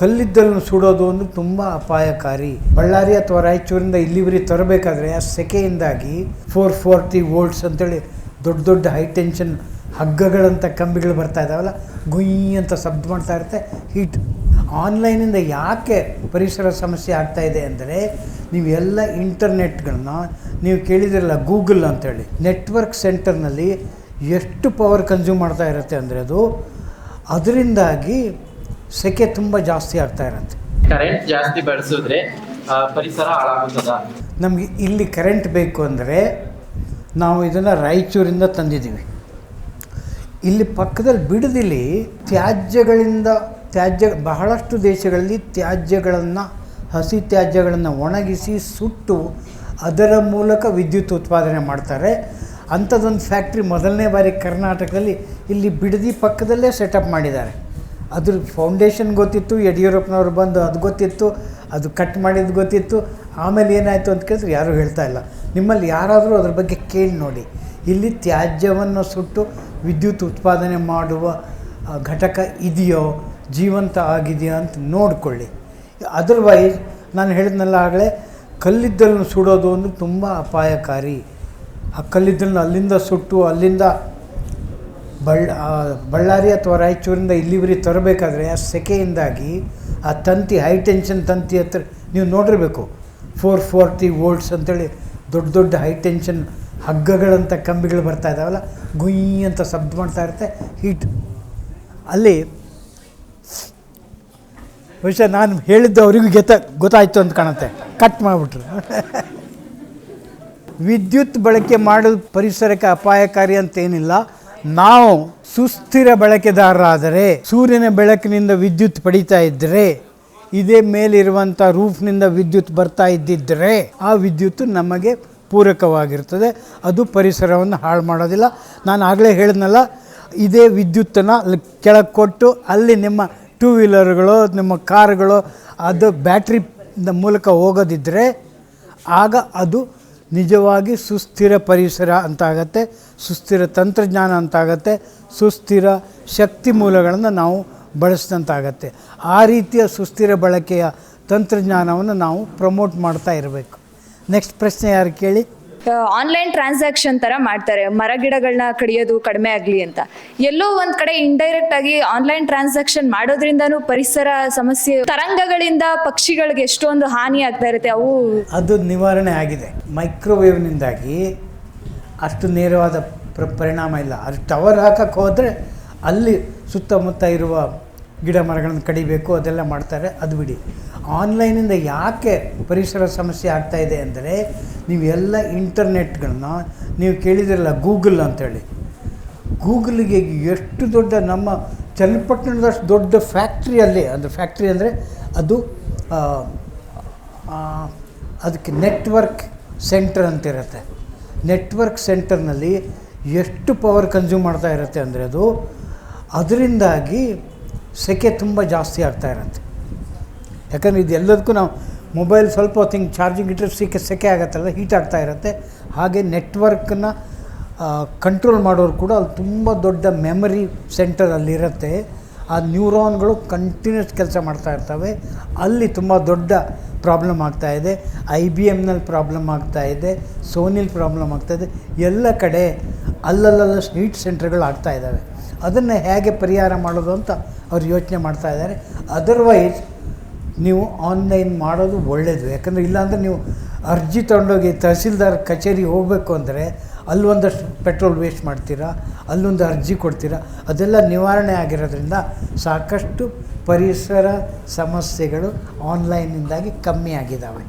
ಕಲ್ಲಿದ್ದಲನ್ನು ಸುಡೋದು ಒಂದು ತುಂಬ ಅಪಾಯಕಾರಿ. ಬಳ್ಳಾರಿ ಅಥವಾ ರಾಯಚೂರಿಂದ ಇಲ್ಲಿವರೆಗೆ ತರಬೇಕಾದ್ರೆ ಆ ಸೆಕೆಯಿಂದಾಗಿ ಫೋರ್ ಫೋರ್ಟಿ ವೋಲ್ಟ್ಸ್ ಅಂತೇಳಿ ದೊಡ್ಡ ದೊಡ್ಡ ಹೈ ಟೆನ್ಷನ್ ಹಗ್ಗಗಳಂಥ ಕಂಬಿಗಳು ಬರ್ತಾ ಇದ್ದಾವಲ್ಲ ಗುಯ್ ಅಂತ ಶಬ್ದ ಮಾಡ್ತಾ ಇರುತ್ತೆ. ಹೀಟ್ ಆನ್ಲೈನಿಂದ ಯಾಕೆ ಪರಿಸರ ಸಮಸ್ಯೆ ಆಗ್ತಾ ಇದೆ ಅಂದರೆ, ನೀವು ಎಲ್ಲ ಇಂಟರ್ನೆಟ್ಗಳನ್ನ ನೀವು ಕೇಳಿದಿರಲ್ಲ ಗೂಗಲ್ ಅಂತೇಳಿ, ನೆಟ್ವರ್ಕ್ ಸೆಂಟರ್ನಲ್ಲಿ ಎಷ್ಟು ಪವರ್ ಕನ್ಸ್ಯೂಮ್ ಮಾಡ್ತಾ ಇರುತ್ತೆ ಅಂದರೆ ಅದು, ಅದರಿಂದಾಗಿ ಸೆಕೆ ತುಂಬ ಜಾಸ್ತಿ ಆಗ್ತಾ ಇರುತ್ತೆ. ಕರೆಂಟ್ ಜಾಸ್ತಿ ಬಳಸಿದ್ರೆ ಪರಿಸರ ಹಾಳಾಗುತ್ತದ? ನಮಗೆ ಇಲ್ಲಿ ಕರೆಂಟ್ ಬೇಕು ಅಂದರೆ ನಾವು ಇದನ್ನು ರಾಯಚೂರಿಂದ ತಂದಿದ್ದೀವಿ. ಇಲ್ಲಿ ಪಕ್ಕದಲ್ಲಿ ಬಿಡದಿಲಿ ತ್ಯಾಜ್ಯಗಳಿಂದ ತ್ಯಾಜ್ಯ ಬಹಳಷ್ಟು ದೇಶಗಳಲ್ಲಿ ತ್ಯಾಜ್ಯಗಳನ್ನು ಹಸಿ ತ್ಯಾಜ್ಯಗಳನ್ನು ಒಣಗಿಸಿ ಸುಟ್ಟು ಅದರ ಮೂಲಕ ವಿದ್ಯುತ್ ಉತ್ಪಾದನೆ ಮಾಡ್ತಾರೆ. ಅಂಥದ್ದೊಂದು ಫ್ಯಾಕ್ಟ್ರಿ ಮೊದಲನೇ ಬಾರಿ ಕರ್ನಾಟಕದಲ್ಲಿ ಇಲ್ಲಿ ಬಿಡದಿ ಪಕ್ಕದಲ್ಲೇ ಸೆಟಪ್ ಮಾಡಿದ್ದಾರೆ. ಅದ್ರ ಫೌಂಡೇಶನ್ ಗೊತ್ತಿತ್ತು, ಯಡಿಯೂರಪ್ಪನವ್ರು ಬಂದು ಅದು ಗೊತ್ತಿತ್ತು, ಅದು ಕಟ್ ಮಾಡಿದ್ದು ಗೊತ್ತಿತ್ತು. ಆಮೇಲೆ ಏನಾಯಿತು ಅಂತ ಕೇಳಿದ್ರೆ ಯಾರೂ ಹೇಳ್ತಾ ಇಲ್ಲ. ನಿಮ್ಮಲ್ಲಿ ಯಾರಾದರೂ ಅದ್ರ ಬಗ್ಗೆ ಕೇಳಿ ನೋಡಿ. ಇಲ್ಲಿ ತ್ಯಾಜ್ಯವನ್ನು ಸುಟ್ಟು ವಿದ್ಯುತ್ ಉತ್ಪಾದನೆ ಮಾಡುವ ಘಟಕ ಇದೆಯೋ, ಜೀವಂತ ಆಗಿದೆಯೋ ಅಂತ ನೋಡಿಕೊಳ್ಳಿ. ಅದರ್ವೈಸ್ ನಾನು ಹೇಳಿದ್ನಲ್ಲ ಆಗಲೇ ಕಲ್ಲಿದ್ದಲನ್ನು ಸುಡೋದು ಅಂದರೆ ತುಂಬ ಅಪಾಯಕಾರಿ. ಆ ಕಲ್ಲಿದ್ದಲನ್ನು ಅಲ್ಲಿಂದ ಸುಟ್ಟು ಅಲ್ಲಿಂದ ಬಳ್ಳ ಬಳ್ಳಾರಿ ಅಥವಾ ರಾಯಚೂರಿಂದ ಇಲ್ಲಿವರೆಗೆ ತರಬೇಕಾದ್ರೆ ಆ ಸೆಕೆಯಿಂದಾಗಿ ಆ ತಂತಿ ಹೈ ಟೆನ್ಷನ್ ತಂತಿ ಹತ್ರ ನೀವು ನೋಡಿರಬೇಕು. ಫೋರ್ ಫೋರ್ಟಿ ವೋಲ್ಟ್ಸ್ ಅಂತೇಳಿ ದೊಡ್ಡ ದೊಡ್ಡ ಹೈ ಟೆನ್ಷನ್ ಹಗ್ಗಗಳಂಥ ಕಂಬಿಗಳು ಬರ್ತಾ ಇದ್ದಾವಲ್ಲ ಗುಯ್ ಅಂತ ಶಬ್ದ ಮಾಡ್ತಾ ಇರುತ್ತೆ ಹೀಟ್ ಅಲ್ಲಿ ಬಹುಶಃ ನಾನು ಹೇಳಿದ್ದು ಅವರಿಗೂ ಗೆತ, ಗೊತ್ತಾಯ್ತು ಅಂತ ಕಾಣುತ್ತೆ. ಕಟ್ ಮಾಡಿಬಿಟ್ರು. ವಿದ್ಯುತ್ ಬಳಕೆ ಮಾಡೋದು ಪರಿಸರಕ್ಕೆ ಅಪಾಯಕಾರಿ ಅಂತ ಏನಿಲ್ಲ. ನಾವು ಸುಸ್ಥಿರ ಬಳಕೆದಾರರಾದರೆ ಸೂರ್ಯನ ಬೆಳಕಿನಿಂದ ವಿದ್ಯುತ್ ಪಡಿತಾ ಇದ್ದರೆ ಇದೇ ಮೇಲಿರುವಂಥ ರೂಫ್ನಿಂದ ವಿದ್ಯುತ್ ಬರ್ತಾ ಇದ್ದಿದ್ದರೆ ಆ ವಿದ್ಯುತ್ ನಮಗೆ ಪೂರಕವಾಗಿರ್ತದೆ. ಅದು ಪರಿಸರವನ್ನು ಹಾಳು ಮಾಡೋದಿಲ್ಲ. ನಾನು ಆಗಲೇ ಹೇಳಿದ್ನಲ್ಲ, ಇದೇ ವಿದ್ಯುತ್ತನ್ನು ಕೆಳಗೆ ಕೊಟ್ಟು ಅಲ್ಲಿ ನಿಮ್ಮ ಟೂ ವೀಲರ್ಗಳು ನಿಮ್ಮ ಕಾರುಗಳು, ಅದು ಬ್ಯಾಟ್ರಿ ಮೂಲಕ ಹೋಗೋದಿದ್ದರೆ ಆಗ ಅದು ನಿಜವಾಗಿ ಸುಸ್ಥಿರ ಪರಿಸರ ಅಂತಾಗತ್ತೆ, ಸುಸ್ಥಿರ ತಂತ್ರಜ್ಞಾನ ಅಂತಾಗತ್ತೆ, ಸುಸ್ಥಿರ ಶಕ್ತಿ ಮೂಲಗಳನ್ನು ನಾವು ಬಳಸಿದಂತಾಗತ್ತೆ. ಆ ರೀತಿಯ ಸುಸ್ಥಿರ ಬಳಕೆಯ ತಂತ್ರಜ್ಞಾನವನ್ನು ನಾವು ಪ್ರಮೋಟ್ ಮಾಡ್ತಾ ಇರಬೇಕು. ನೆಕ್ಸ್ಟ್ ಪ್ರಶ್ನೆ ಯಾರು ಕೇಳಿ? ಆನ್ಲೈನ್ ಟ್ರಾನ್ಸಾಕ್ಷನ್ ತರ ಮಾಡ್ತಾರೆ. ಮರ ಗಿಡಗಳನ್ನ ಕಡಿಯೋದು ಕಡಿಮೆ ಆಗ್ಲಿ ಅಂತ. ಎಲ್ಲೋ ಒಂದ್ ಕಡೆ ಇಂಡೈರೆಕ್ಟ್ ಆಗಿ ಆನ್ಲೈನ್ ಟ್ರಾನ್ಸಾಕ್ಷನ್ ಮಾಡೋದ್ರಿಂದನೂ ಪರಿಸರ ಸಮಸ್ಯೆ, ತರಂಗಗಳಿಂದ ಪಕ್ಷಿಗಳಿಗೆ ಎಷ್ಟೊಂದು ಹಾನಿ ಆಗ್ತಾ ಇರುತ್ತೆ, ಅವು ಅದು ನಿವಾರಣೆ ಆಗಿದೆ. ಮೈಕ್ರೋವೇವ್ನಿಂದಾಗಿ ಅಷ್ಟು ನೇರವಾದ ಪರಿಣಾಮ ಇಲ್ಲ. ಅದು ಟವರ್ ಹಾಕಕ್ಕೆ ಹೋದರೆ ಅಲ್ಲಿ ಸುತ್ತಮುತ್ತ ಇರುವ ಗಿಡ ಮರಗಳನ್ನು ಕಡಿಬೇಕು, ಅದೆಲ್ಲ ಮಾಡ್ತಾರೆ. ಅದು ಬಿಡಿ. ಆನ್ಲೈನಿಂದ ಯಾಕೆ ಪರಿಸರ ಸಮಸ್ಯೆ ಆಗ್ತಾ ಇದೆ ಅಂದರೆ, ನೀವು ಎಲ್ಲ ಇಂಟರ್ನೆಟ್ಗಳನ್ನ, ನೀವು ಕೇಳಿದಿರಲ್ಲ ಗೂಗಲ್ ಅಂತೇಳಿ. ಗೂಗಲ್ಗೆ ಎಷ್ಟು ದೊಡ್ಡ ನಮ್ಮ ಚನ್ನಪಟ್ಟಣದಷ್ಟು ದೊಡ್ಡ ಫ್ಯಾಕ್ಟ್ರಿಯಲ್ಲಿ ಅಂದರೆ ಫ್ಯಾಕ್ಟ್ರಿ ಅಂದರೆ ಅದು ಅದಕ್ಕೆ ನೆಟ್ವರ್ಕ್ ಸೆಂಟರ್ ಅಂತಿರುತ್ತೆ ನೆಟ್ವರ್ಕ್ ಸೆಂಟರ್ನಲ್ಲಿ ಎಷ್ಟು ಪವರ್ ಕನ್ಸ್ಯೂಮ್ ಮಾಡ್ತಾ ಇರುತ್ತೆ ಅಂದರೆ ಅದು, ಅದರಿಂದಾಗಿ ಸೆಕೆ ತುಂಬ ಜಾಸ್ತಿ ಆಗ್ತಾ ಇರುತ್ತೆ. ಯಾಕಂದರೆ ಇದು ಎಲ್ಲದಕ್ಕೂ ನಾವು ಮೊಬೈಲ್ ಸ್ವಲ್ಪ ಹೊತ್ತು ಚಾರ್ಜಿಂಗ್ ಇಟ್ಟರೆ ಸೆಕೆ ಸೆಕೆ ಆಗುತ್ತಲ್ಲ, ಹೀಟ್ ಆಗ್ತಾ ಇರುತ್ತೆ. ಹಾಗೆ ನೆಟ್ವರ್ಕನ್ನ ಕಂಟ್ರೋಲ್ ಮಾಡೋರು ಕೂಡ ಅಲ್ಲಿ ತುಂಬ ದೊಡ್ಡ ಮೆಮರಿ ಸೆಂಟರ್ ಅಲ್ಲಿರುತ್ತೆ ಆ ನ್ಯೂರಾನ್ಗಳು ಕಂಟಿನ್ಯೂಸ್ ಕೆಲಸ ಮಾಡ್ತಾ ಇರ್ತವೆ. ಅಲ್ಲಿ ತುಂಬ ದೊಡ್ಡ ಪ್ರಾಬ್ಲಮ್ ಆಗ್ತಾ ಇದೆ. ಐ ಬಿ ಎಮ್ನಲ್ಲಿ ಪ್ರಾಬ್ಲಮ್ ಆಗ್ತಾ ಇದೆ. ಸೋನಿಲ್ ಪ್ರಾಬ್ಲಮ್ ಆಗ್ತಾ ಇದೆ. ಎಲ್ಲ ಕಡೆ ಅಲ್ಲಲ್ಲಲ್ಲ ಹೀಟ್ ಸೆಂಟರ್ಗಳು ಆಗ್ತಾ ಇದ್ದಾವೆ ಅದನ್ನು ಹೇಗೆ ಪರಿಹಾರ ಮಾಡೋದು ಅಂತ ಅವ್ರು ಯೋಚನೆ ಮಾಡ್ತಾ ಇದ್ದಾರೆ. ಅದರ್ವೈಸ್ ನೀವು ಆನ್ಲೈನ್ ಮಾಡೋದು ಒಳ್ಳೆಯದು ಯಾಕಂದರೆ ಇಲ್ಲಾಂದರೆ ನೀವು ಅರ್ಜಿ ತೊಗೊಂಡೋಗಿ ತಹಸೀಲ್ದಾರ್ ಕಚೇರಿಗೆ ಹೋಗಬೇಕು ಅಂದರೆ ಅಲ್ಲೊಂದಷ್ಟು ಪೆಟ್ರೋಲ್ ವೇಸ್ಟ್ ಮಾಡ್ತೀರಾ, ಅಲ್ಲೊಂದು ಅರ್ಜಿ ಕೊಡ್ತೀರಾ, ಅದೆಲ್ಲ ನಿವಾರಣೆ ಆಗಿರೋದ್ರಿಂದ ಸಾಕಷ್ಟು ಪರಿಸರ ಸಮಸ್ಯೆಗಳು ಆನ್ಲೈನಿಂದಾಗಿ ಕಮ್ಮಿ ಆಗಿದ್ದಾವೆ